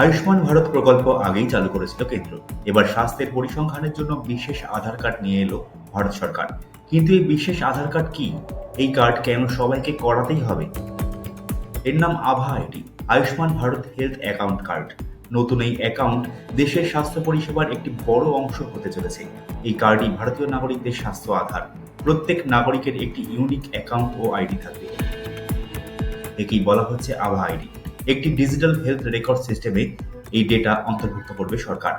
আয়ুষ্মান ভারত প্রকল্প আগেই চালু করেছিল কেন্দ্র। এবার স্বাস্থ্যের পরিসংখ্যানের জন্য বিশেষ আধার কার্ড নিয়ে এলো ভারত সরকার। কিন্তু এই বিশেষ আধার কার্ড কি? এই কার্ড কেন সবাইকে করাতেই হবে? এর নাম আভা ID, Ayushman Bharat health account card. নতুন এই অ্যাকাউন্ট দেশের স্বাস্থ্য পরিষেবার একটি বড় অংশ হতে চলেছে। এই কার্ডই ভারতীয় নাগরিকদের স্বাস্থ্য আধার। প্রত্যেক নাগরিকের একটি ইউনিক অ্যাকাউন্ট ও আইডি থাকবে। একেই বলা হচ্ছে আভা আইডি। একটি ডিজিটাল হেলথ রেকর্ড সিস্টেমে এই ডেটা অন্তর্ভুক্ত করবে সরকার।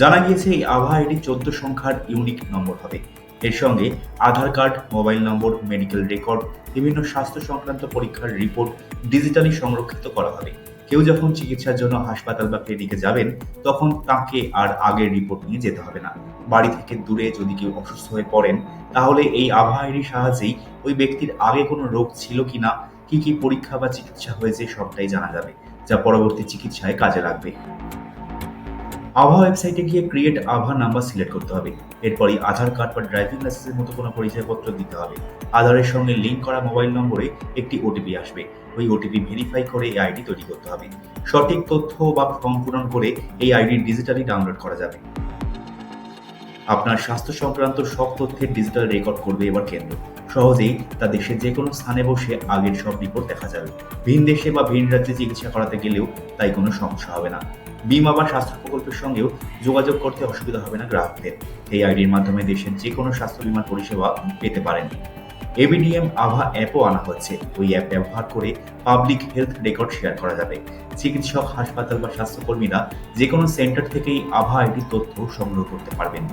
জানা গিয়েছে এই আভা আইডি চোদ্দ সংখ্যার ইউনিক নম্বর হবে। এর সঙ্গে Aadhaar card mobile number medical record বিভিন্ন স্বাস্থ্য সংক্রান্ত পরীক্ষার রিপোর্ট ডিজিটালি সংরক্ষিত করা হবে। কেউ যখন চিকিৎসার জন্য হাসপাতাল বা ক্লিনিকে যাবেন, তখন তাকে আর আগের রিপোর্ট নিয়ে যেতে হবে না। বাড়ি থেকে দূরে যদি কেউ অসুস্থ হয়ে পড়েন, তাহলে এই আভা আইডির সাহায্যেই ওই ব্যক্তির আগে কোনো রোগ ছিল কিনা কি কি পরীক্ষা বা চিকিৎসা হয়েছে সবটাই জানা যাবে, যা পরবর্তী চিকিৎসায় কাজে লাগবে। আভা ওয়েবসাইটে গিয়ে ক্রিয়েট আভা নাম্বার সিলেক্ট করতে হবে। এরপরই আধার কার্ড বা ড্রাইভিং লাইসেন্সের মতো কোনো পরিচয়পত্র দিতে হবে। আধারের সঙ্গে লিঙ্ক করা মোবাইল নম্বরে একটি ওটিপি আসবে। ওই ওটিপি ভেরিফাই করে এই আইডি তৈরি করতে হবে। সঠিক তথ্য বা ফর্ম পূরণ করে এই আইডি ডিজিটালি ডাউনলোড করা যাবে। আপনার স্বাস্থ্য সংক্রান্ত সব তথ্যের ডিজিটাল রেকর্ড করবে এবার কেন্দ্র। সহজেই তা দেশের যে কোনো স্থানে বসে আগের সব রিপোর্ট দেখা যাবে। ভিন দেশে বা ভিন রাজ্যে চিকিৎসা করাতে গেলেও তাই কোনো সমস্যা হবে না। বিমা বা স্বাস্থ্য প্রকল্পের সঙ্গেও যোগাযোগ করতে অসুবিধা হবে না গ্রাহকদের। এই আইডির মাধ্যমে দেশের যে কোনো স্বাস্থ্য বিমার পরিষেবা পেতে পারেন। এবিডিএম আভা অ্যাপও আনা হচ্ছে ওই অ্যাপ ব্যবহার করে পাবলিক হেলথ রেকর্ড শেয়ার করা যাবে। চিকিৎসক, হাসপাতাল বা স্বাস্থ্যকর্মীরা যে কোনো সেন্টার থেকেই আভা আইডির তথ্য সংগ্রহ করতে পারবেন।